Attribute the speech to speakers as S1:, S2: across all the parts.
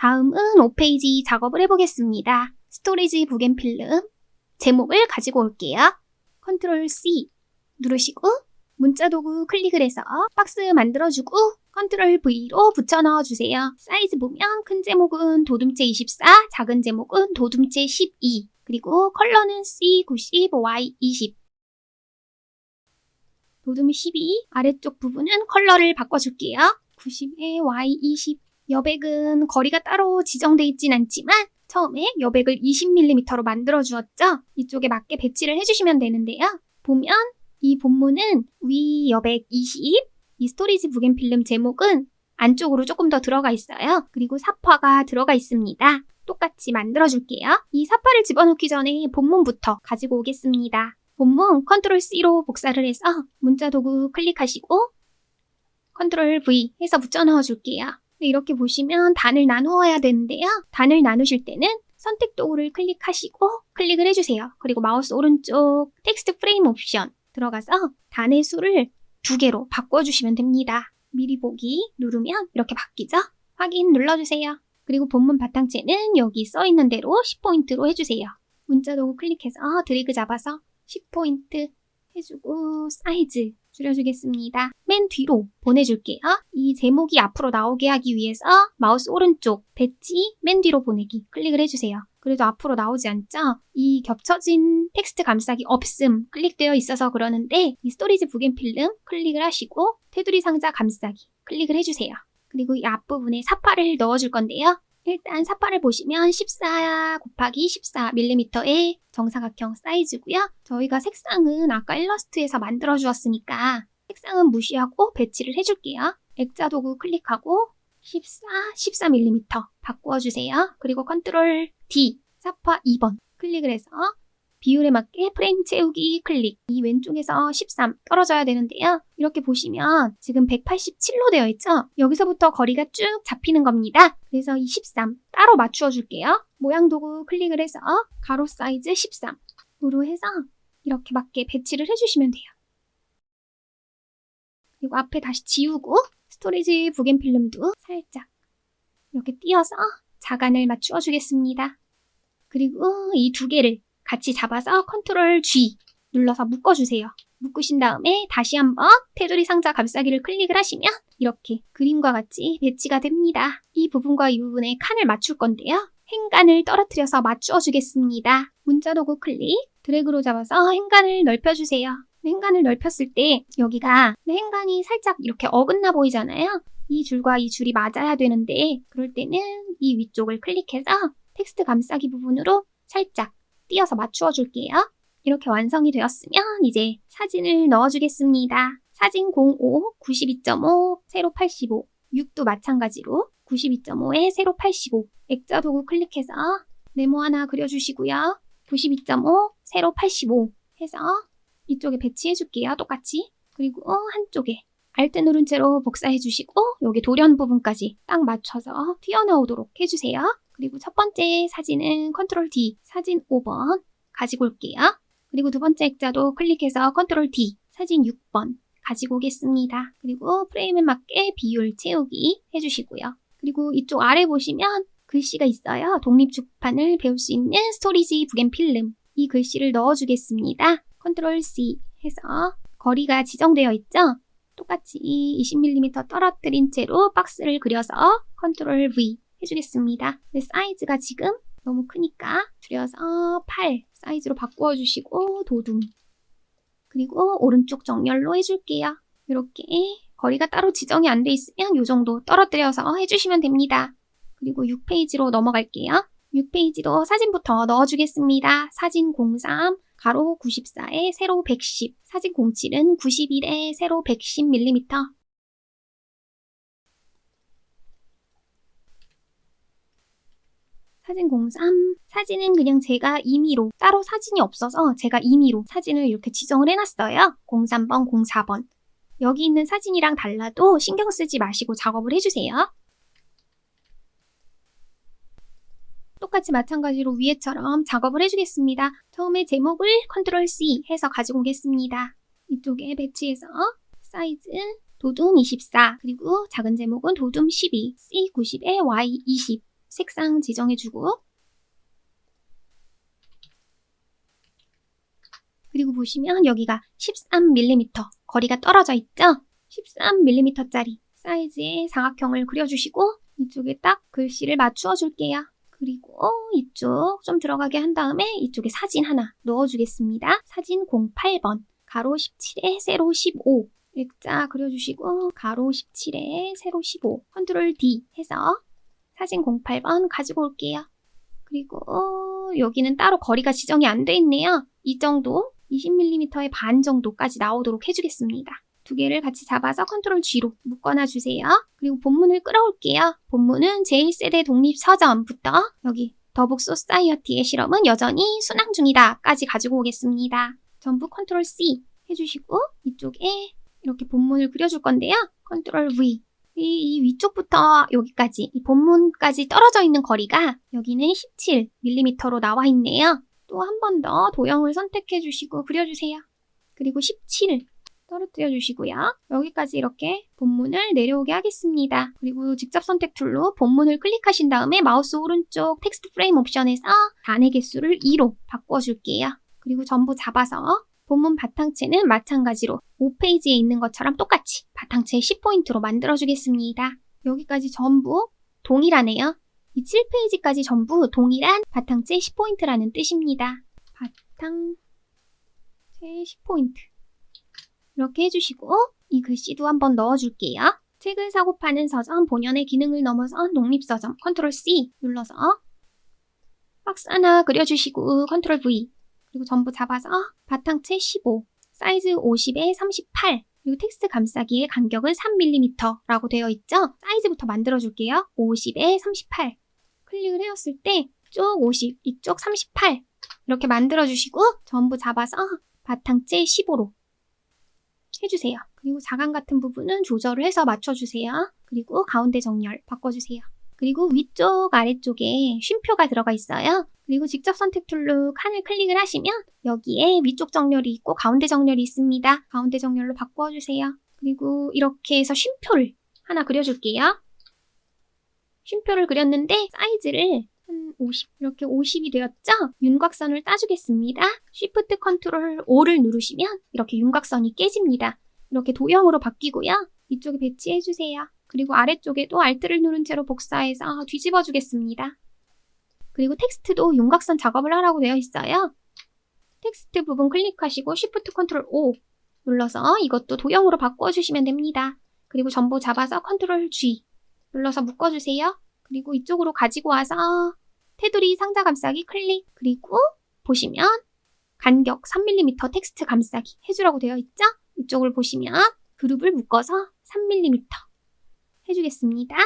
S1: 다음은 5페이지 작업을 해보겠습니다. 스토리지 부겐필름 제목을 가지고 올게요. 컨트롤 C 누르시고 문자 도구 클릭을 해서 박스 만들어주고 컨트롤 V로 붙여 넣어주세요. 사이즈 보면 큰 제목은 도둠체 24, 작은 제목은 도둠체 12, 그리고 컬러는 C90, Y20. 도둠 12 아래쪽 부분은 컬러를 바꿔줄게요. 90에 Y20. 여백은 거리가 따로 지정돼 있진 않지만 처음에 여백을 20mm로 만들어 주었죠. 이쪽에 맞게 배치를 해주시면 되는데요. 보면 이 본문은 위 여백 20, 이 스토리지 부겐필름 제목은 안쪽으로 조금 더 들어가 있어요. 그리고 사파가 들어가 있습니다. 똑같이 만들어 줄게요. 이 사파를 집어넣기 전에 본문부터 가지고 오겠습니다. 본문 컨트롤 C로 복사를 해서 문자 도구 클릭하시고 컨트롤 V 해서 붙여 넣어 줄게요. 네, 이렇게 보시면 단을 나누어야 되는데요. 단을 나누실 때는 선택 도구를 클릭하시고 클릭을 해주세요. 그리고 마우스 오른쪽 텍스트 프레임 옵션 들어가서 단의 수를 두 개로 바꿔주시면 됩니다. 미리 보기 누르면 이렇게 바뀌죠? 확인 눌러주세요. 그리고 본문 바탕체는 여기 써 있는 대로 10포인트로 해주세요. 문자 도구 클릭해서 드래그 잡아서 10포인트 해주고 사이즈 줄여주겠습니다. 맨 뒤로 보내줄게요. 이 제목이 앞으로 나오게 하기 위해서 마우스 오른쪽 배치 맨 뒤로 보내기 클릭을 해주세요. 그래도 앞으로 나오지 않죠? 이 겹쳐진 텍스트 감싸기 없음 클릭되어 있어서 그러는데 이 스토리지 부겐필름 클릭을 하시고 테두리 상자 감싸기 클릭을 해주세요. 그리고 이 앞부분에 사파를 넣어줄 건데요. 일단 사파를 보시면 14 곱하기 14mm의 정사각형 사이즈고요. 저희가 색상은 아까 일러스트에서 만들어 주었으니까 색상은 무시하고 배치를 해줄게요. 액자 도구 클릭하고 14, 14mm 바꾸어 주세요. 그리고 컨트롤 D 사파 2번 클릭을 해서 비율에 맞게 프레임 채우기 클릭. 이 왼쪽에서 13 떨어져야 되는데요. 이렇게 보시면 지금 187로 되어 있죠? 여기서부터 거리가 쭉 잡히는 겁니다. 그래서 이 13 따로 맞추어 줄게요. 모양 도구 클릭을 해서 가로 사이즈 13으로 해서 이렇게 맞게 배치를 해주시면 돼요. 그리고 앞에 다시 지우고 스토리지 부겐필름도 살짝 이렇게 띄어서 자간을 맞추어 주겠습니다. 그리고 이 두 개를 같이 잡아서 컨트롤 G 눌러서 묶어주세요. 묶으신 다음에 다시 한번 테두리 상자 감싸기를 클릭을 하시면 이렇게 그림과 같이 배치가 됩니다. 이 부분과 이 부분에 칸을 맞출 건데요. 행간을 떨어뜨려서 맞추어 주겠습니다. 문자 도구 클릭, 드래그로 잡아서 행간을 넓혀주세요. 행간을 넓혔을 때 여기가 행간이 살짝 이렇게 어긋나 보이잖아요. 이 줄과 이 줄이 맞아야 되는데 그럴 때는 이 위쪽을 클릭해서 텍스트 감싸기 부분으로 살짝 띄어서 맞추어 줄게요. 이렇게 완성이 되었으면 이제 사진을 넣어주겠습니다. 사진 05, 92.5, 세로 85, 6도 마찬가지로 92.5에 세로 85, 액자 도구 클릭해서 네모 하나 그려주시고요. 92.5, 세로 85 해서 이쪽에 배치해 줄게요. 똑같이. 그리고 한쪽에 알트 누른 채로 복사해 주시고 여기 돌연 부분까지 딱 맞춰서 튀어나오도록 해주세요. 그리고 첫 번째 사진은 컨트롤 D, 사진 5번 가지고 올게요. 그리고 두 번째 액자도 클릭해서 컨트롤 D, 사진 6번 가지고 오겠습니다. 그리고 프레임에 맞게 비율 채우기 해주시고요. 그리고 이쪽 아래 보시면 글씨가 있어요. 독립출판을 배울 수 있는 스토리지 부겐필름. 이 글씨를 넣어주겠습니다. 컨트롤 C 해서 거리가 지정되어 있죠? 똑같이 20mm 떨어뜨린 채로 박스를 그려서 컨트롤 V 해주겠습니다. 근데 사이즈가 지금 너무 크니까 줄여서 8 사이즈로 바꾸어 주시고 도둠 그리고 오른쪽 정렬로 해줄게요. 이렇게 거리가 따로 지정이 안 돼 있으면 이 정도 떨어뜨려서 해주시면 됩니다. 그리고 6페이지로 넘어갈게요. 6페이지도 사진부터 넣어주겠습니다. 사진 03 가로 94에 세로 110 사진 07은 91에 세로 110mm 사진 03 사진은 그냥 제가 임의로 따로 사진이 없어서 제가 임의로 사진을 이렇게 지정을 해놨어요. 03번, 04번 여기 있는 사진이랑 달라도 신경 쓰지 마시고 작업을 해주세요. 똑같이 마찬가지로 위에처럼 작업을 해주겠습니다. 처음에 제목을 컨트롤 C 해서 가지고 오겠습니다. 이쪽에 배치해서 사이즈 도둠 24 그리고 작은 제목은 도둠 12 C90에 Y20 색상 지정해주고 그리고 보시면 여기가 13mm 거리가 떨어져 있죠? 13mm짜리 사이즈의 사각형을 그려주시고 이쪽에 딱 글씨를 맞추어 줄게요. 그리고 이쪽 좀 들어가게 한 다음에 이쪽에 사진 하나 넣어주겠습니다. 사진 08번 가로 17에 세로 15 일자 그려주시고 가로 17에 세로 15 컨트롤 D 해서 사진 08번 가지고 올게요. 그리고 여기는 따로 거리가 지정이 안 돼 있네요. 이 정도 20mm의 반 정도까지 나오도록 해주겠습니다. 두 개를 같이 잡아서 컨트롤 G로 묶어놔 주세요. 그리고 본문을 끌어올게요. 본문은 제1세대 독립서점부터 여기 더북 소사이어티의 실험은 여전히 순항 중이다 까지 가지고 오겠습니다. 전부 컨트롤 C 해주시고 이쪽에 이렇게 본문을 그려줄 건데요. 컨트롤 V 이, 이 위쪽부터 여기까지 이 본문까지 떨어져 있는 거리가 여기는 17mm로 나와 있네요. 또 한 번 더 도형을 선택해 주시고 그려주세요. 그리고 17 떨어뜨려 주시고요. 여기까지 이렇게 본문을 내려오게 하겠습니다. 그리고 직접 선택 툴로 본문을 클릭하신 다음에 마우스 오른쪽 텍스트 프레임 옵션에서 단의 개수를 2로 바꿔줄게요. 그리고 전부 잡아서 본문 바탕체는 마찬가지로 5페이지에 있는 것처럼 똑같이 바탕체 10포인트로 만들어주겠습니다. 여기까지 전부 동일하네요. 이 7페이지까지 전부 동일한 바탕체 10포인트라는 뜻입니다. 바탕체 10포인트. 이렇게 해주시고 이 글씨도 한번 넣어줄게요. 책을 사고 파는 서점 본연의 기능을 넘어선 독립서점 컨트롤 C 눌러서 박스 하나 그려주시고 컨트롤 V 그리고 전부 잡아서 바탕체 15 사이즈 50에 38 그리고 텍스트 감싸기의 간격은 3mm라고 되어 있죠? 사이즈부터 만들어줄게요. 50에 38 클릭을 해왔을 때 이쪽 50, 이쪽 38 이렇게 만들어주시고 전부 잡아서 바탕체 15로 해주세요. 그리고 자간 같은 부분은 조절을 해서 맞춰주세요. 그리고 가운데 정렬 바꿔주세요. 그리고 위쪽 아래쪽에 쉼표가 들어가 있어요. 그리고 직접 선택 툴로 칸을 클릭을 하시면 여기에 위쪽 정렬이 있고 가운데 정렬이 있습니다. 가운데 정렬로 바꿔주세요. 그리고 이렇게 해서 쉼표를 하나 그려줄게요. 쉼표를 그렸는데 사이즈를 한 50, 이렇게 50이 되었죠? 윤곽선을 따주겠습니다. Shift 컨트롤 5를 누르시면 이렇게 윤곽선이 깨집니다. 이렇게 도형으로 바뀌고요. 이쪽에 배치해주세요. 그리고 아래쪽에도 Alt를 누른 채로 복사해서 뒤집어 주겠습니다. 그리고 텍스트도 윤곽선 작업을 하라고 되어 있어요. 텍스트 부분 클릭하시고 Shift 컨트롤 5 눌러서 이것도 도형으로 바꿔주시면 됩니다. 그리고 전부 잡아서 컨트롤 G 눌러서 묶어주세요. 그리고 이쪽으로 가지고 와서 테두리 상자 감싸기 클릭 그리고 보시면 간격 3mm 텍스트 감싸기 해주라고 되어 있죠? 이쪽을 보시면 그룹을 묶어서 3mm 해주겠습니다.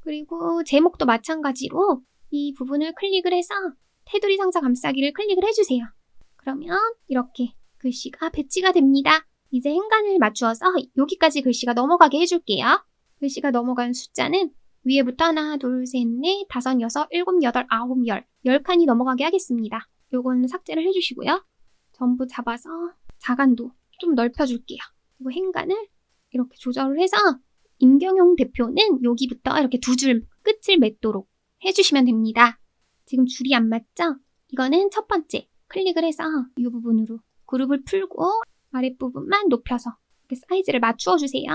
S1: 그리고 제목도 마찬가지로 이 부분을 클릭을 해서 테두리 상자 감싸기를 클릭을 해주세요. 그러면 이렇게 글씨가 배치가 됩니다. 이제 행간을 맞추어서 여기까지 글씨가 넘어가게 해줄게요. 글씨가 넘어간 숫자는 위에부터 하나, 둘, 셋, 넷, 다섯, 여섯, 일곱, 여덟, 아홉, 열. 열 칸이 넘어가게 하겠습니다. 요건 삭제를 해주시고요. 전부 잡아서 자간도 좀 넓혀줄게요. 그리고 행간을 이렇게 조절을 해서 임경용 대표는 여기부터 이렇게 두 줄 끝을 맺도록 해주시면 됩니다. 지금 줄이 안 맞죠? 이거는 첫 번째 클릭을 해서 이 부분으로 그룹을 풀고 아랫부분만 높여서 이렇게 사이즈를 맞추어 주세요.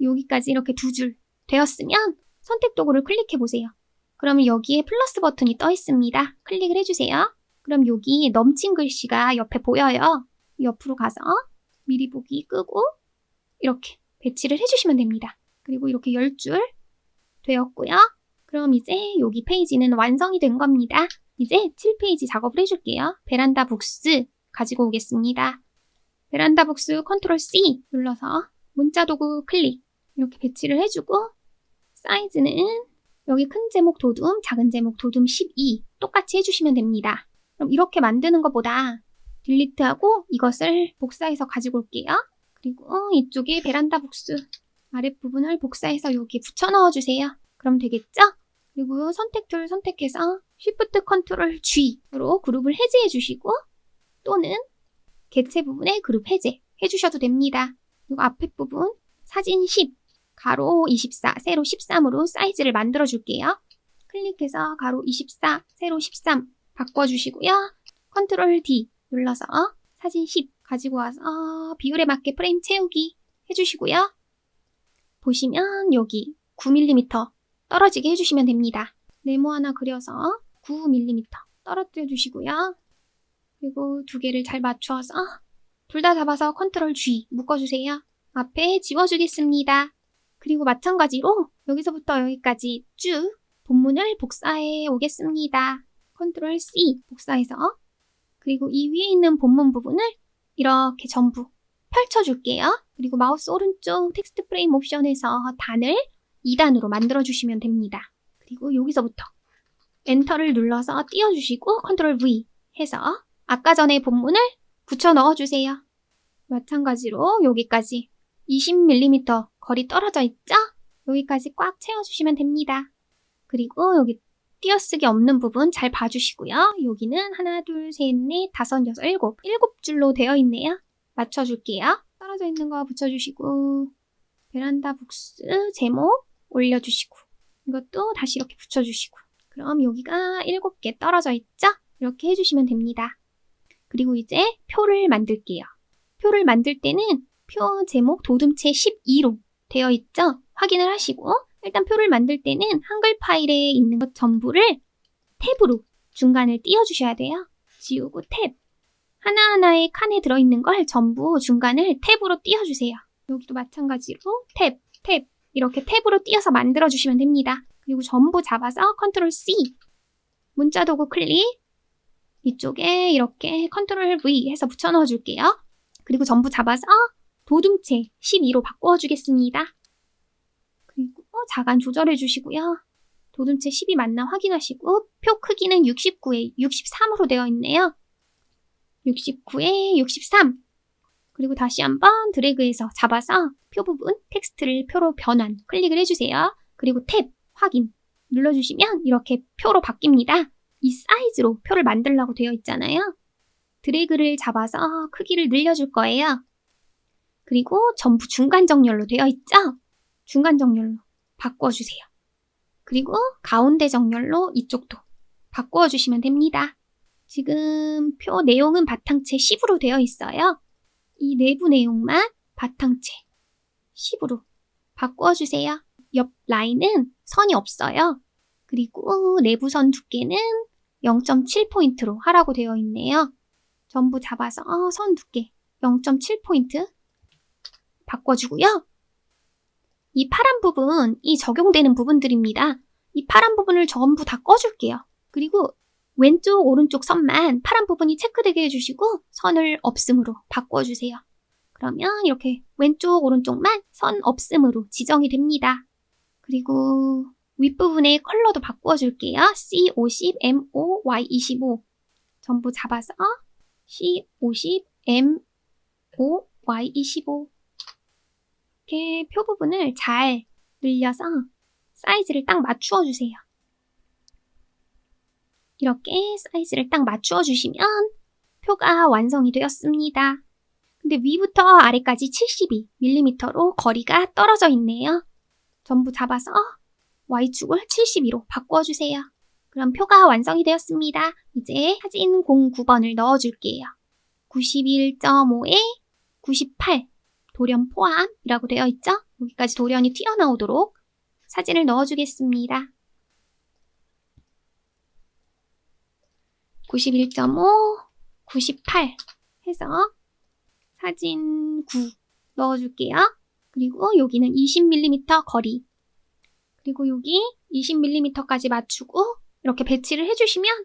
S1: 여기까지 이렇게 두 줄 되었으면 선택 도구를 클릭해 보세요. 그러면 여기에 플러스 버튼이 떠 있습니다. 클릭을 해주세요. 그럼 여기 넘친 글씨가 옆에 보여요. 옆으로 가서 미리 보기 끄고 이렇게 배치를 해주시면 됩니다. 그리고 이렇게 10줄 되었고요. 그럼 이제 여기 페이지는 완성이 된 겁니다. 이제 7페이지 작업을 해줄게요. 베란다 북스 가지고 오겠습니다. 베란다 북스 컨트롤 C 눌러서 문자 도구 클릭 이렇게 배치를 해주고 사이즈는 여기 큰 제목 도둠, 작은 제목 도둠 12 똑같이 해주시면 됩니다. 그럼 이렇게 만드는 것보다 딜리트하고 이것을 복사해서 가지고 올게요. 그리고 이쪽에 베란다 북스 아랫부분을 복사해서 여기 붙여 넣어주세요. 그럼 되겠죠? 그리고 선택 툴 선택해서 Shift 컨트롤 G로 그룹을 해제해 주시고 또는 개체 부분에 그룹 해제 해주셔도 됩니다. 그리고 앞에 부분 사진 10 가로 24, 세로 13으로 사이즈를 만들어 줄게요. 클릭해서 가로 24, 세로 13 바꿔주시고요. 컨트롤 D 눌러서 사진 10 가지고 와서 비율에 맞게 프레임 채우기 해주시고요. 보시면 여기 9mm 떨어지게 해주시면 됩니다. 네모 하나 그려서 9mm 떨어뜨려 주시고요. 그리고 두 개를 잘 맞춰서 둘 다 잡아서 컨트롤 G 묶어주세요. 앞에 지워주겠습니다. 그리고 마찬가지로 여기서부터 여기까지 쭉 본문을 복사해 오겠습니다. 컨트롤 C 복사해서 그리고 이 위에 있는 본문 부분을 이렇게 전부 펼쳐줄게요. 그리고 마우스 오른쪽 텍스트 프레임 옵션에서 단을 2단으로 만들어주시면 됩니다. 그리고 여기서부터 엔터를 눌러서 띄워주시고 컨트롤 V 해서 아까 전에 본문을 붙여 넣어주세요. 마찬가지로 여기까지 20mm 거리 떨어져 있죠? 여기까지 꽉 채워주시면 됩니다. 그리고 여기 띄어쓰기 없는 부분 잘 봐주시고요. 여기는 하나, 둘, 셋, 넷, 다섯, 여섯, 일곱. 일곱 줄로 되어 있네요. 맞춰줄게요. 떨어져 있는 거 붙여주시고 베란다 북스 제목 올려주시고 이것도 다시 이렇게 붙여주시고 그럼 여기가 일곱 개 떨어져 있죠? 이렇게 해주시면 됩니다. 그리고 이제 표를 만들게요. 표를 만들 때는 표 제목 도둠체 12로 되어 있죠? 확인을 하시고 일단 표를 만들 때는 한글 파일에 있는 것 전부를 탭으로 중간을 띄워주셔야 돼요. 지우고 탭. 하나하나의 칸에 들어있는 걸 전부 중간을 탭으로 띄워주세요. 여기도 마찬가지로 탭, 탭 이렇게 탭으로 띄어서 만들어주시면 됩니다. 그리고 전부 잡아서 컨트롤 C 문자 도구 클릭 이쪽에 이렇게 컨트롤 V 해서 붙여 넣어 줄게요. 그리고 전부 잡아서 도둠체 12로 바꾸어 주겠습니다. 그리고 자간 조절해 주시고요. 도둠체 10이 맞나 확인하시고 표 크기는 69에 63으로 되어 있네요. 69에 63 그리고 다시 한번 드래그해서 잡아서 표 부분 텍스트를 표로 변환 클릭을 해주세요. 그리고 탭 확인 눌러주시면 이렇게 표로 바뀝니다. 이 사이즈로 표를 만들라고 되어 있잖아요. 드래그를 잡아서 크기를 늘려줄 거예요. 그리고 전부 중간 정렬로 되어 있죠? 중간 정렬로 바꿔주세요. 그리고 가운데 정렬로 이쪽도 바꿔주시면 됩니다. 지금 표 내용은 바탕체 10으로 되어 있어요. 이 내부 내용만 바탕체 10으로 바꿔주세요. 옆 라인은 선이 없어요. 그리고 내부선 두께는 0.7포인트로 하라고 되어 있네요. 전부 잡아서 선 두께 0.7포인트 바꿔주고요. 이 파란 부분, 이 적용되는 부분들입니다. 이 파란 부분을 전부 다 꺼줄게요. 그리고 왼쪽, 오른쪽 선만 파란 부분이 체크되게 해주시고 선을 없음으로 바꿔주세요. 그러면 이렇게 왼쪽, 오른쪽만 선 없음으로 지정이 됩니다. 그리고 윗부분의 컬러도 바꿔줄게요. C50, MO, Y25 전부 잡아서 C50, MO, Y25 이렇게 표 부분을 잘 늘려서 사이즈를 딱 맞추어 주세요. 이렇게 사이즈를 딱 맞추어 주시면 표가 완성이 되었습니다. 근데 위부터 아래까지 72mm로 거리가 떨어져 있네요. 전부 잡아서 Y축을 72로 바꿔주세요. 그럼 표가 완성이 되었습니다. 이제 사진 09번을 넣어줄게요. 91.5에 98 돌연 포함이라고 되어 있죠? 여기까지 돌연이 튀어나오도록 사진을 넣어주겠습니다. 91.5, 98 해서 사진 9 넣어줄게요. 그리고 여기는 20mm 거리. 그리고 여기 20mm까지 맞추고 이렇게 배치를 해주시면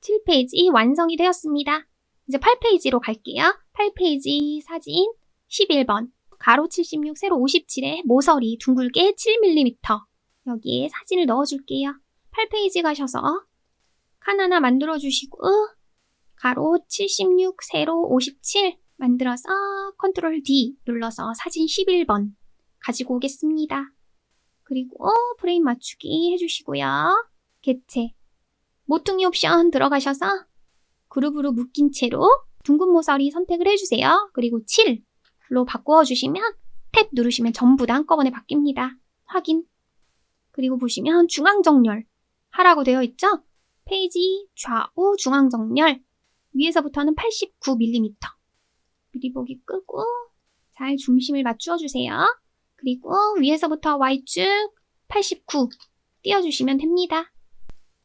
S1: 7페이지 완성이 되었습니다. 이제 8페이지로 갈게요. 8페이지 사진 11번 가로 76, 세로 57에 모서리 둥글게 7mm 여기에 사진을 넣어줄게요. 8페이지 가셔서 칸 하나 만들어 주시고 가로 76, 세로 57 만들어서 컨트롤 D 눌러서 사진 11번 가지고 오겠습니다. 그리고 프레임 맞추기 해주시고요. 개체 모퉁이 옵션 들어가셔서 그룹으로 묶인 채로 둥근 모서리 선택을 해주세요. 그리고 7 로 바꾸어 주시면 탭 누르시면 전부 다 한꺼번에 바뀝니다. 확인. 그리고 보시면 중앙 정렬 하라고 되어 있죠? 페이지 좌우 중앙 정렬 위에서부터는 89mm 미리 보기 끄고 잘 중심을 맞추어 주세요. 그리고 위에서부터 Y축 89 띄워주시면 됩니다.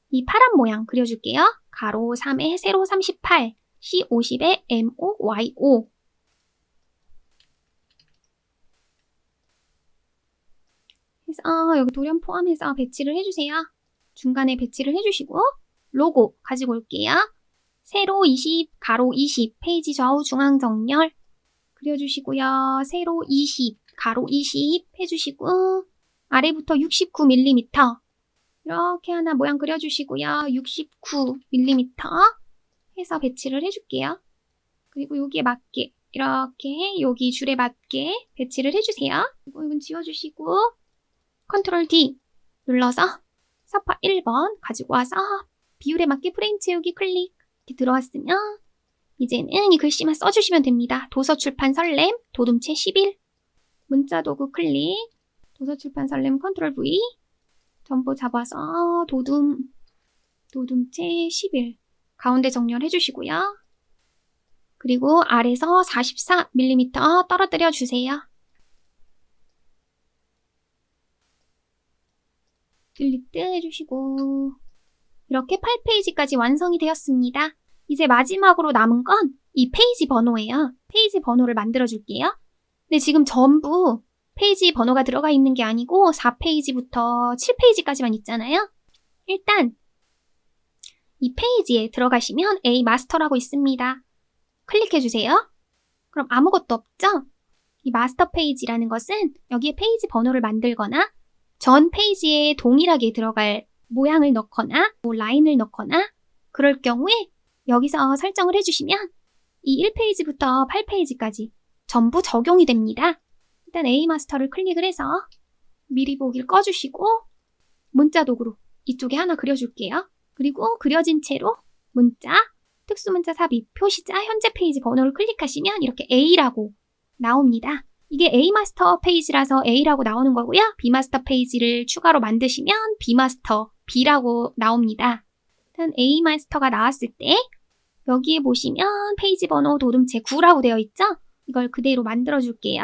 S1: 이 파란 모양 그려줄게요. 가로 3에 세로 38, C 50에 MO, YO. 해서 여기 도련 포함해서 배치를 해주세요. 중간에 배치를 해주시고 로고 가지고 올게요. 세로 20, 가로 20, 페이지 좌우 중앙 정렬 그려주시고요. 세로 20, 가로 20 해주시고 아래부터 69mm 이렇게 하나 모양 그려주시고요. 69mm 해서 배치를 해줄게요. 그리고 여기에 맞게 이렇게 여기 줄에 맞게 배치를 해주세요. 이건 지워주시고 컨트롤 D 눌러서 서파 1번 가지고 와서 비율에 맞게 프레임 채우기 클릭 이렇게 들어왔으면 이제는 이 글씨만 써주시면 됩니다. 도서출판 설렘 도둠체 11 문자 도구 클릭 도서출판 설렘 컨트롤 V 전부 잡아서 도둠 도둠체 11 가운데 정렬해 주시고요. 그리고 아래서 44mm 떨어뜨려 주세요. 딜리트 해주시고 이렇게 8페이지까지 완성이 되었습니다. 이제 마지막으로 남은 건 이 페이지 번호예요. 페이지 번호를 만들어 줄게요. 근데 지금 전부 페이지 번호가 들어가 있는 게 아니고 4페이지부터 7페이지까지만 있잖아요. 일단 이 페이지에 들어가시면 A 마스터라고 있습니다. 클릭해 주세요. 그럼 아무것도 없죠? 이 마스터 페이지라는 것은 여기에 페이지 번호를 만들거나 전 페이지에 동일하게 들어갈 모양을 넣거나 뭐 라인을 넣거나 그럴 경우에 여기서 설정을 해주시면 이 1페이지부터 8페이지까지 전부 적용이 됩니다. 일단 A 마스터를 클릭을 해서 미리 보기를 꺼주시고 문자 도구로 이쪽에 하나 그려줄게요. 그리고 그려진 채로 문자, 특수문자 삽입, 표시자, 현재 페이지 번호를 클릭하시면 이렇게 A라고 나옵니다. 이게 A 마스터 페이지라서 A라고 나오는 거고요. B 마스터 페이지를 추가로 만드시면 B 마스터 B라고 나옵니다. 일단 A 마스터가 나왔을 때 여기에 보시면 페이지 번호 도둠체 9라고 되어 있죠? 이걸 그대로 만들어 줄게요.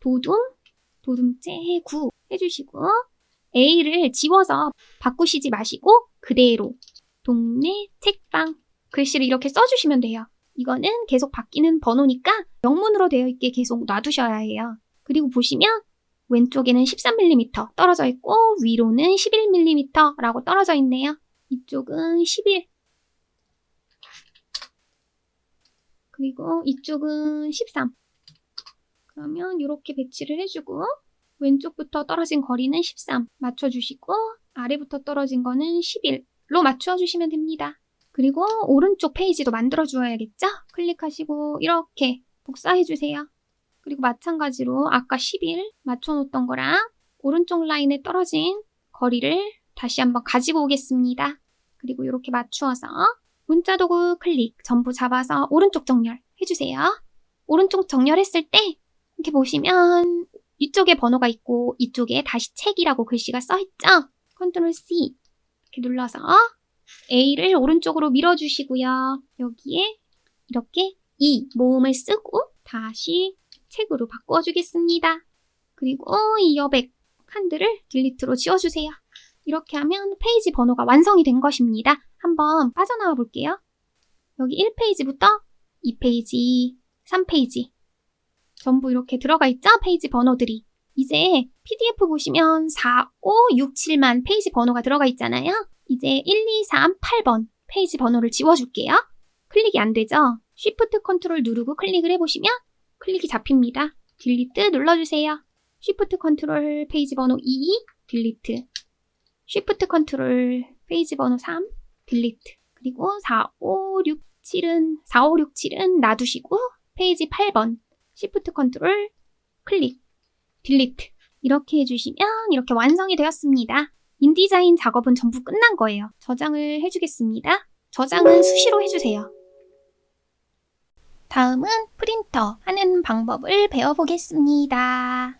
S1: 도둠, 도둠체 9 해주시고 A를 지워서 바꾸시지 마시고 그대로 동네 책방 글씨를 이렇게 써주시면 돼요. 이거는 계속 바뀌는 번호니까 영문으로 되어 있게 계속 놔두셔야 해요. 그리고 보시면 왼쪽에는 13mm 떨어져 있고 위로는 11mm라고 떨어져 있네요. 이쪽은 11 그리고 이쪽은 13 그러면 이렇게 배치를 해주고 왼쪽부터 떨어진 거리는 13 맞춰주시고 아래부터 떨어진 거는 11로 맞춰주시면 됩니다. 그리고 오른쪽 페이지도 만들어 주어야겠죠? 클릭하시고 이렇게 복사해 주세요. 그리고 마찬가지로 아까 11 맞춰 놓던 거랑 오른쪽 라인에 떨어진 거리를 다시 한번 가지고 오겠습니다. 그리고 이렇게 맞추어서 문자 도구 클릭 전부 잡아서 오른쪽 정렬 해주세요. 오른쪽 정렬했을 때 이렇게 보시면 이쪽에 번호가 있고 이쪽에 다시 책이라고 글씨가 써있죠? 컨트롤 C 이렇게 눌러서 A를 오른쪽으로 밀어주시고요. 여기에 이렇게 이 모음을 쓰고 다시 책으로 바꿔주겠습니다. 그리고 이 여백 칸들을 딜리트로 지워주세요. 이렇게 하면 페이지 번호가 완성이 된 것입니다. 한번 빠져나와 볼게요. 여기 1페이지부터 2페이지, 3페이지 전부 이렇게 들어가 있죠? 페이지 번호들이. 이제 PDF 보시면 4, 5, 6, 7만 페이지 번호가 들어가 있잖아요. 이제 1, 2, 3, 8번 페이지 번호를 지워줄게요. 클릭이 안 되죠? Shift 컨트롤 누르고 클릭을 해보시면 클릭이 잡힙니다. 딜리트 눌러주세요. Shift 컨트롤 페이지 번호 2, 딜리트. Shift 컨트롤 페이지 번호 3, 딜리트. 그리고 4, 5, 6, 7은 4, 5, 6, 7은 놔두시고 페이지 8번 Shift 컨트롤 클릭, 딜리트. 이렇게 해주시면 이렇게 완성이 되었습니다. 인디자인 작업은 전부 끝난 거예요. 저장을 해주겠습니다. 저장은 수시로 해주세요. 다음은 프린터 하는 방법을 배워보겠습니다.